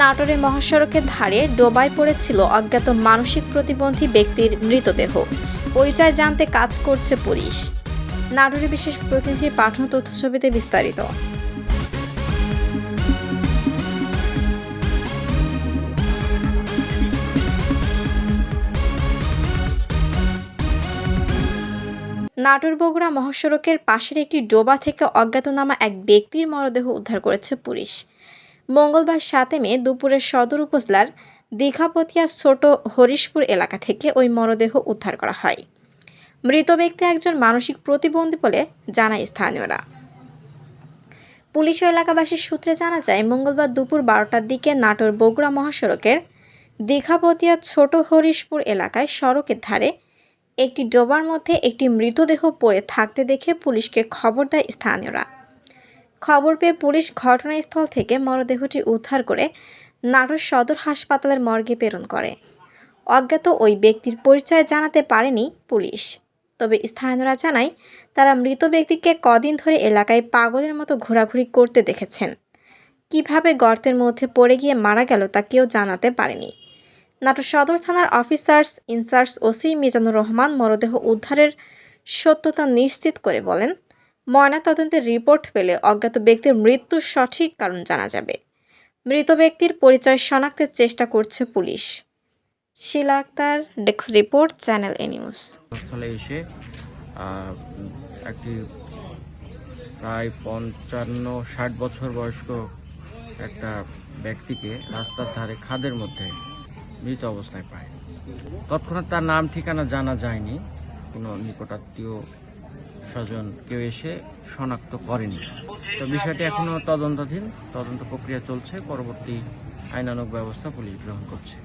নাটোরের মহাসড়কের ধারে ডোবায় পড়েছিল অজ্ঞাত মানসিক প্রতিবন্ধী ব্যক্তির মৃতদেহ। পরিচয় জানতে কাজ করছে পুলিশ। নাটোরের বিশেষ প্রতিনিধি পাঠানো তথ্য ছবিতে বিস্তারিত। নাটোর বগুড়া মহাসড়কের পাশের একটি ডোবা থেকে অজ্ঞাতনামা এক ব্যক্তির মরদেহ উদ্ধার করেছে পুলিশ। মঙ্গলবার সাতে মে দুপুরে সদর উপজেলার দীঘাপতিয়া ছোট হরিশপুর এলাকা থেকে ওই মরদেহ উদ্ধার করা হয়। মৃত ব্যক্তি একজন মানসিক প্রতিবন্ধী বলে জানায় স্থানীয়রা। পুলিশ এলাকাবাসীর সূত্রে জানা যায়, মঙ্গলবার দুপুর বারোটার দিকে নাটোর বগুড়া মহাসড়কের দীঘাপতিয়া ছোট হরিশপুর এলাকায় সড়কের ধারে একটি ডোবার মধ্যে একটি মৃতদেহ পড়ে থাকতে দেখে পুলিশকে খবর দেয় স্থানীয়রা। খবর পেয়ে পুলিশ ঘটনাস্থল থেকে মরদেহটি উদ্ধার করে নাটোর সদর হাসপাতালের মর্গে প্রেরণ করে। অজ্ঞাত ওই ব্যক্তির পরিচয় জানাতে পারেনি পুলিশ। তবে স্থানীয়রা জানায়, তারা মৃত ব্যক্তিকে কদিন ধরে এলাকায় পাগলের মতো ঘোরাঘুরি করতে দেখেছেন। কীভাবে গর্তের মধ্যে পড়ে গিয়ে মারা গেল তা কেউ জানাতে পারেনি। নাটোর সদর থানার officers in charge OC Mizanur Rahman মরদেহ উদ্ধারের সত্যতা নিশ্চিত করে বলেন ময়নাতদন্তের রিপোর্ট পেলে অজ্ঞাত ব্যক্তির মৃত্যুর সঠিক কারণ জানা যাবে। মৃত ব্যক্তির পরিচয় শনাক্তের চেষ্টা করছে police. Shila Akter, desk report, channel A news. এসে একটি প্রায় পঞ্চান্ন ষাট বছর বয়স্ক একটা ব্যক্তিকে রাস্তার ধারে খাদের মধ্যে মৃত অবস্থায় পায়। তৎক্ষণাৎ তার নাম ঠিকানা জানা যায়নি। কোনো নিকটাত্মীয় স্বজন কেউ এসে শনাক্ত করেনি। তো বিষয়টি এখনও তদন্তাধীন। তদন্ত প্রক্রিয়া চলছে। পরবর্তী আইনানুগ ব্যবস্থা পুলিশ গ্রহণ করছে।